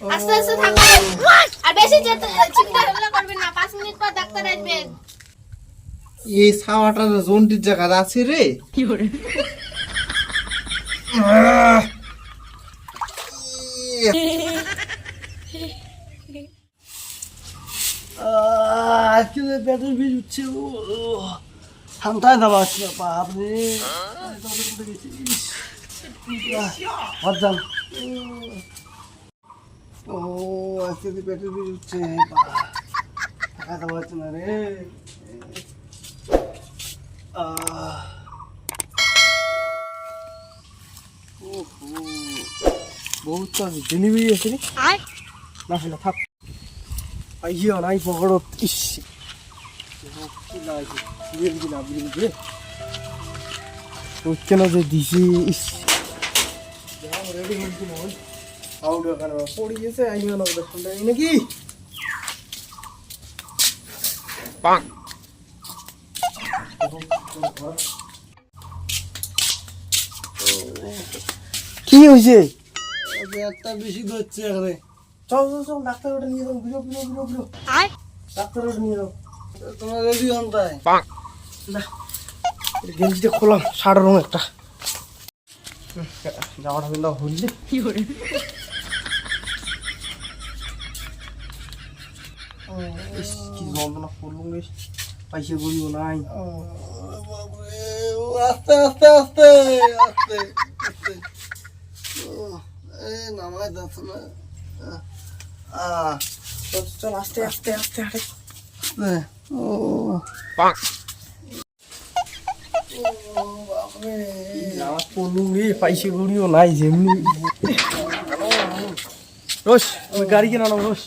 আস্তে আস্তে থাকো। আর বেশি যেতে চিন্তা ভাবনা করবেন না পাঁচ মিনিট পর ডাক্তার আসবেন এই ছাওয়াটা জন্ডির জায়গা আছে রে। আজকে পেটের বিষ উঠছে ও ঠান্ডায় দাবা আছে বাপরে ভাবতাম ও আজকে যে পেটের বিষ উঠছে দাবা হচ্ছে না রে। বহুত তো আছে বেরিয়ে আছে রে। না সেটা থাক। আইও নাই পকড়ো ইস। কেন যে দিছি? ইস। রেডি হচ্ছি না আউট ওখানে পড়ি গেছে আইও না ওদের সন্ধ্যা নাকি কি হয়েছে একটা বেশি ধরছে এখানে। চল চল চল ডাক্তার ওটা নিয়ে যাও ডাক্তার ওটা নিয়ে যাও। তোমার রেডি হন তাই? না গেঞ্জিটা খোলাম সাদা রঙ একটা। জামাটা কিন্তু হইলে। ইস, কি যন্ত্রণা করলুম রে পয়সা গড়িও নাই আস্তে আস্তে আস্তে আস্তে আস্তে এই নামাই যাচ্ছে না চল, আস্তে আস্তে আস্তে আস্তে ও রে পয়সা গড়িও নাই যেমনি রোশ ওই গাড়ি কেন রোশ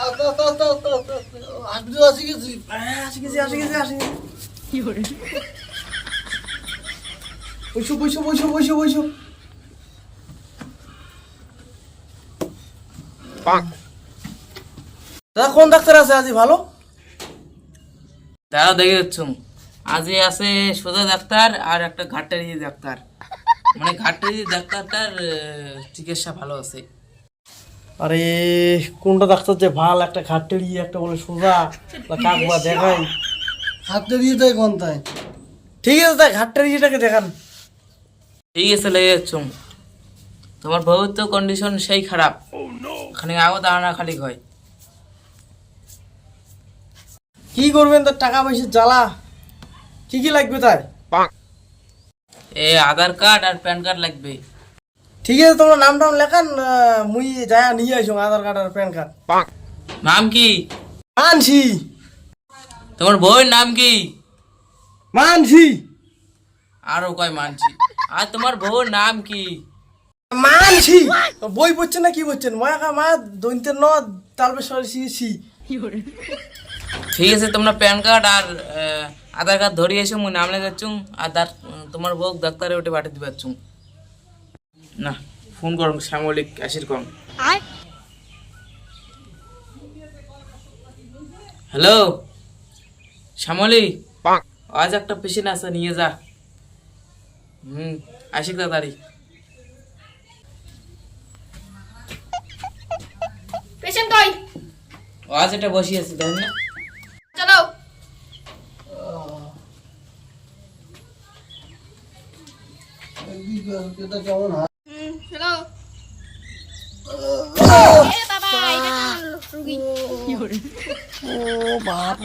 আস্তে আস্তে আস্তে আস্তে আস্তে আস্তে হাঁটতে আসি গেছি আসে গেছি আসে গেছি বসো বসো বসো বসো বসো দাদা কোন ডাক্তার আছে? আজ ভালো? তারাও দেখে যাচ্ছ। আজকে আছে সোজা ডাক্তার আর একটা ঘাটের ডাক্তার। মানে ঘাটের ডাক্তারটার চিকিৎসা ভালো আছে। আরে কোনটা ডাক্তার যে ভালো একটা ইয়ে একটা বলে সোজা কাকবা দেখাই? দিয়ে দেয় কোন তাই? ঠিক আছে তাই ঘাটের ইয়েটাকে দেখান। ঠিক আছে লেগে যাচ্ছ। তোমার বউর তো কন্ডিশন সেই খারাপ। খানিক আগো দাঁড়ানা খালি হয়। কি করবেন তার টাকা পয়সা জ্বালা? কি কি লাগবে তাই? এ আধার কার্ড আর প্যান কার্ড লাগবে। ঠিক আছে তোমার নাম টাম লেখান মুই যায় নিয়ে আসো আধার কার্ড আর প্যান কার্ড। নাম কি? মানছি তোমার বউয়ের নাম কি? মানছি আরও কয় মানছি আর তোমার বউর নাম কি? মানছি বই পড়ছেন না কি পড়ছেন? মা কা মা দৈন্তের ন তালবে সি সি। ঠিক আছে তোমরা প্যান কার্ড আর আধার কার্ড ধরিয়ে এসো মুই নাম লেখাচ্ছ আর তোমার বউ ডাক্তারে ওটা পাঠিয়ে দিবাচ্ছ না ফোন করুন শ্যামলিক আসির করুন হ্যালো? শ্যামলি? আজ একটা পেশেন্ট আছে নিয়ে যা। হুম আসিক তাড়াতাড়ি। পেশেন্ট কই? ও আজ এটা বসিয়েছে তাই না। চলো। কেমন হয় হুম চলো এ বাবা এটা কোন রুগী ও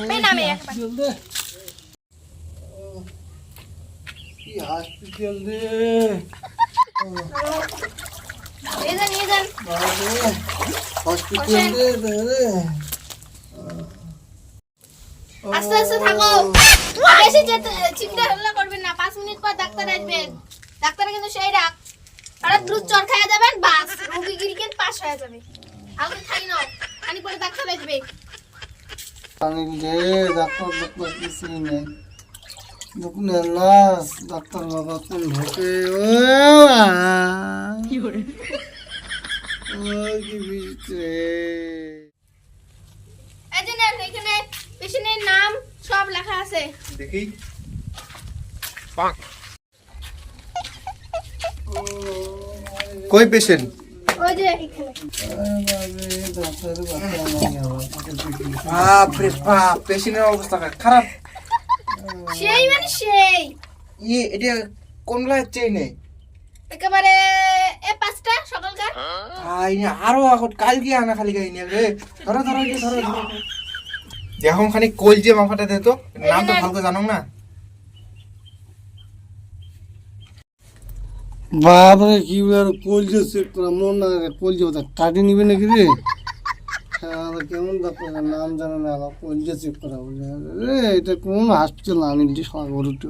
এই নামে কি হসপিটাল রে হসপিটাল রে আস্তে আস্তে থাকো বেশি চিন্তা ভাবনা করবেন না পাঁচ মিনিট পর ডাক্তার আসবেন ডাক্তার কিন্তু সেই ডাক দ্রুত চর খাইয়া যাবেন বাস রুগী গিরিকেন হয়ে যাবে আগে খাই নাও পরে ডাক্তার আসবে পানি দে ডাক্তার ডাক্তার কিছুই নেই দেখুন নার্স ডাক্তার বাবা কোন ঢোকে ও আ। আর কি বিচিত্রে এই যে নেন, এখানে পেশেন্টের নাম সব লেখা আছে। দেখি। কই পেশেন্ট? যে এখানে। ডাক্তার বাচ্চা বাপরে বাপ পেশেন্টের অবস্থা খারাপ। সেই মানে সেই। ইয়ে এটা কোন লাইট চেইনে একেবারে এ পাঁচটা সকালকার। আই আরও এখন কালকে আনা খালি গাইনি রে। ধরো ধরো ধরো ধরো। দেখো খানি কল যে মাফাটা দে তো। নাম তো ভালো জানো না। বাপরে কি আর কলজে চেক করা মন না কলজে ওটা কাটি নিবে নাকি রে? শালা কেমন ডাক্তার নাম জানে না কলজে চেক করা বলে। রে এটা কোন হসপিটাল আনি যে শালা গরুটা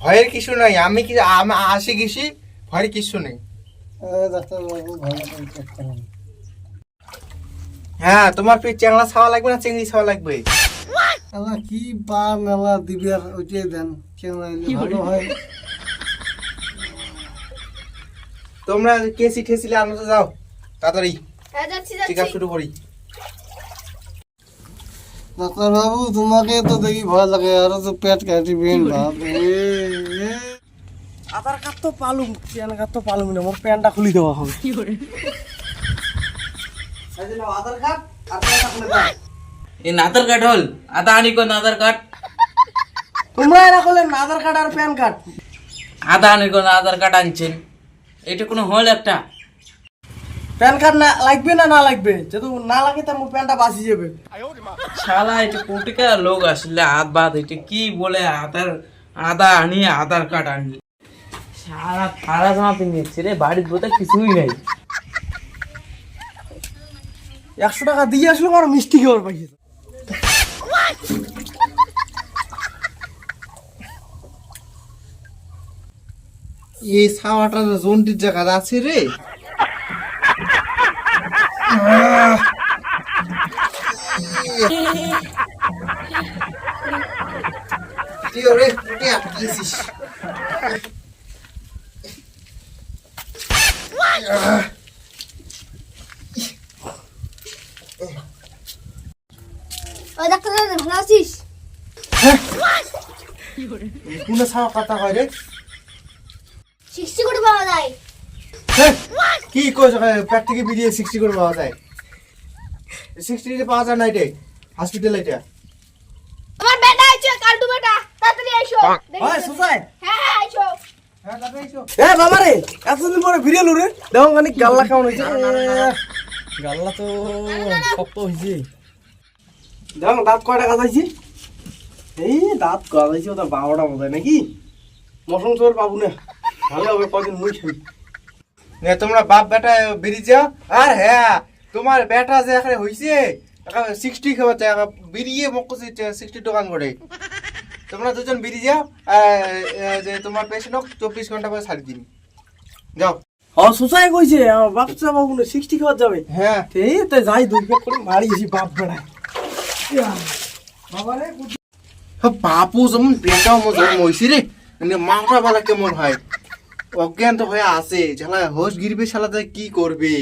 ভয়ের কিছু নাই আমি কি আমি আসে গেছি ভয়ের কিছু নেই। ডাক্তার বাবু ভালো করে চেক করেন। হ্যাঁ তোমার পেট চ্যাংলা ছাওয়া লাগবে না চিংড়ি ছাওয়া লাগবে? কি পা মেলা দিবি আর ওইটাই দেন। আইলে ভালো হয়। তোমরা কেসি ঠেসিলে আনতে যাও তাড়াতাড়ি। হ্যাঁ যাচ্ছি চেক শুরু করি। ডাক্তার বাবু তোমাকে তো দেখি ভয় লাগে আরও তো পেট বাপরে আধার কার্ড তো পালুম প্যান কার্ড তো পালুম না মোর প্যানটা খুলি দেওয়া হবে আধার কার্ড আর প্যানটা খুলে দাও। এই আধার কার্ড হল আদা আনি কোন আধার কার্ড? তোমরা এরা করলেন আধার কার্ড আর প্যান কার্ড। আদা আনি কোন আধার কার্ড আনছেন? এটা কোনো হল একটা। প্যান কার্ড না লাগবে না না লাগবে? যেহেতু না লাগে তো মোর প্যানটা বাঁচি যাবে। শালা এটা কোটিকা লোক আসলে হাত বাদ এটা কি বলে আধার আদা আনি আধার কার্ড আনি সারা সারা জামা পিনিয়েছে রে বাড়ির বোধ কিছুই নাই। একশো টাকা দিয়ে আসলো আর মিষ্টি খাবার পাইছে। এই ছাওয়াটা জন্টির জায়গা আছে রে। ভালো আছিস? কোনে ছাওয়া কথা হয় রে? সিক্সটি করে পাওয়া যায়। কি কইছ পেট থেকে বেরিয়ে সিক্সটি করে পাওয়া যায়। সিক্সটি পাওয়া যায় না এটাই। হসপিটাল এটা। আমার বেটা আইছো কালটু বেটা। তাড়াতাড়ি আইসো। দেখি হয়। সুসাই হ্যাঁ হ্যাঁ আইসো। এ বাবা রে এতদিন পরে ভিডিও লুরে দেখো খানি গাল্লা খাওয়ানো হয়েছে গাল্লা তো শক্ত হয়েছে দেখো দাঁত কয়টা গাজাইছি? এই দাঁত গাজাইছি ওটা বারোটা মতো নাকি? মশন চোর পাবো না। ভালো হবে কদিন মুই খাই নে তোমরা বাপ বেটা বেরিয়ে যাও। আর হ্যাঁ তোমার বেটা যে এখানে হইছে সিক্সটি খাবার চাই বেরিয়ে মক্কসি সিক্সটি দোকান করে। তোমরা দুজন বেরিয়ে যাও যে তোমার পেশেন্ট চব্বিশ ঘণ্টা পরে ছাড়ি দিন যাও। ও সুসাই কইছে আমার বাচ্চা বাবু না সিক্সটি খাওয়া যাবে। হ্যাঁ। এই তো যাই দুই প্যাক করে মারিয়েছি বাপ বেড়ায় বাপু যেমন বেটাও মো যেমন হয়েছি রে। মানে মাংটা বেলা কেমন হয়? অজ্ঞান হয়ে আছে ঝালা হোশ গিরবে শালাতে কি করবে?